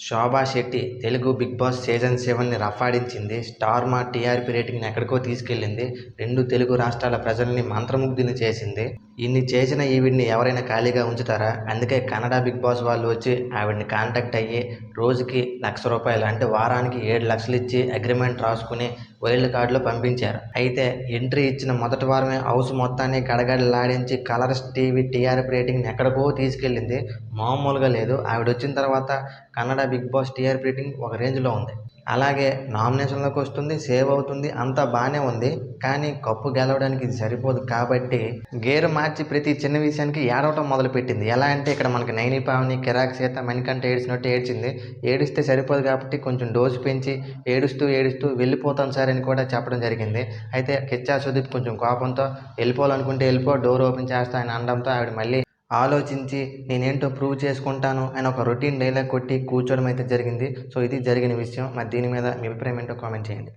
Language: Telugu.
Shobha Shetty Telugu big boss season సెవెన్ని రఫాడించింది. స్టార్ మా టీఆర్పీ రేటింగ్ని ఎక్కడికో తీసుకెళ్ళింది. రెండు తెలుగు రాష్ట్రాల ప్రజల్ని మంత్రముగ్ధుని చేసింది. ఇన్ని చేసిన ఈవిడ్ని ఎవరైనా ఖాళీగా ఉంచుతారా? అందుకే కన్నడ బిగ్ బాస్ వాళ్ళు వచ్చి ఆవిడ్ని కాంటాక్ట్ అయ్యి రోజుకి లక్ష రూపాయలు అంటే వారానికి ఏడు లక్షలు ఇచ్చి అగ్రిమెంట్ రాసుకుని వైల్డ్ కార్డులో పంపించారు. అయితే ఎంట్రీ ఇచ్చిన మొదటి వారమే హౌస్ మొత్తాన్ని గడగడలాడించి కలర్స్ టీవీ టీఆర్పీ రేటింగ్ని ఎక్కడికో తీసుకెళ్ళింది. మామూలుగా లేదు. ఆవిడ వచ్చిన తర్వాత Kannada Bigg Boss TRP rating ఒక రేంజ్లో ఉంది. అలాగే నామినేషన్లోకి వస్తుంది సేవ్ అవుతుంది అంతా బాగానే ఉంది. కానీ కప్పు గెలవడానికి ఇది సరిపోదు కాబట్టి గేరు మార్చి ప్రతి చిన్న విషయానికి ఏడవటం మొదలుపెట్టింది. ఎలా అంటే ఇక్కడ మనకి నైని పావని కిరాక్ సీత మణికంట ఏడ్చినట్టు ఏడ్చింది. ఏడిస్తే సరిపోదు కాబట్టి కొంచెం డోసు పెంచి ఏడుస్తూ ఏడుస్తూ వెళ్ళిపోతాం సార్ అని కూడా చెప్పడం జరిగింది. అయితే కిచ్చా సుదీప్ కొంచెం కోపంతో వెళ్ళిపోవాలనుకుంటే వెళ్ళిపో డోర్ ఓపెన్ చేస్తా అని అనడంతో ఆవిడ మళ్ళీ ఆలోచించి నేనేంటో ప్రూవ్ చేసుకుంటాను అని ఒక రొటీన్ డైలాగ్ కొట్టి కూర్చోవడం అయితే జరిగింది. సో ఇది జరిగిన విషయం. మరి దీని మీద మీ అభిప్రాయం ఏంటో కామెంట్ చేయండి.